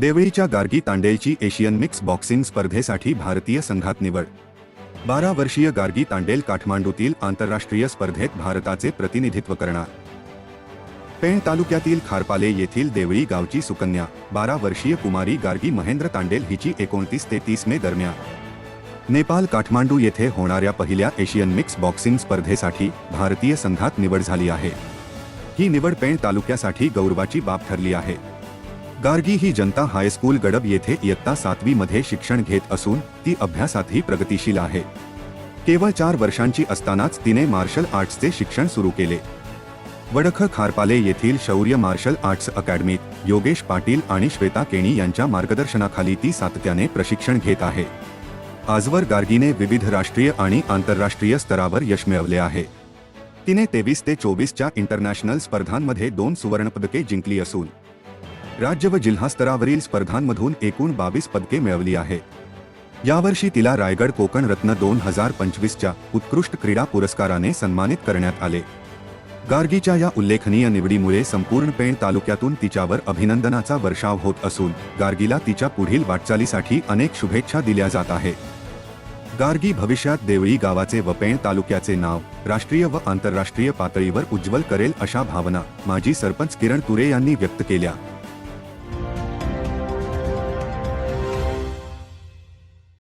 देवळीच्या गार्गी तांडेलची Asian mix boxing स्पर्धेसाठी भारतीय संघात निवड. बारा वर्षीय गार्गी तांडेल काठमांडूतील आंतरराष्ट्रीय स्पर्धेत भारताचे प्रतिनिधित्व करणार. पेण तालुक्यातील खारपाले येथील देवळी गावची सुकन्या बारा वर्षीय कुमारी गार्गी महेंद्र तांडेल हिची एकोणतीस ते तीस मे दरम्यान. नेपाल काठमांडू येथे होणाऱ्या पहिल्या एशियन मिक्स बॉक्सिंग स्पर्धेसाठी भारतीय संघात निवड झाली आहे. ही निवड पेण तालुक्यासाठी गौरवाची बाब ठरली आहे. गार्गी ही जनता हायस्कूल गडब येथे इयत्ता सातवी मध्ये शिक्षण घेत असून ती अभ्यासातही प्रगतिशील आहे. केवळ चार वर्षांची असतानाच तिने मार्शल आर्ट्सचे शिक्षण सुरू केले. वडख खारपाले येथील शौर्य मार्शल आर्ट्स अकॅडमीत योगेश पाटील आणि श्वेता केणी यांच्या मार्गदर्शनाखाली ती सातत्याने प्रशिक्षण घेत आहे. आजवर गार्गीने विविध राष्ट्रीय आणि आंतरराष्ट्रीय स्तरावर यश मिळवले आहे. तिने तेवीस ते चोवीसच्या इंटरनॅशनल स्पर्धांमध्ये दोन सुवर्णपदके जिंकली असून राज्य व जिल्हा स्तरावरील स्पर्धांमधून एकूण बावीस पदके मिळवली आहेत यावर्षी तिला रायगड कोकण रत्न दोन हजार पंचवीसच्या उत्कृष्ट क्रीडा पुरस्काराने सन्मानित करण्यात आले. गार्गीच्या या उल्लेखनीय निवडीमुळे संपूर्ण पेण तालुक्यातून तिच्यावर अभिनंदनाचा वर्षाव होत असून गार्गीला तिच्या पुढील वाटचालीसाठी अनेक शुभेच्छा दिल्या जात आहे गार्गी भविष्यात देवळी गावाचे व पेण तालुक्याचे नाव राष्ट्रीय व आंतरराष्ट्रीय पातळीवर उज्ज्वल करेल अशा भावना माजी सरपंच किरण तुरे यांनी व्यक्त केल्या.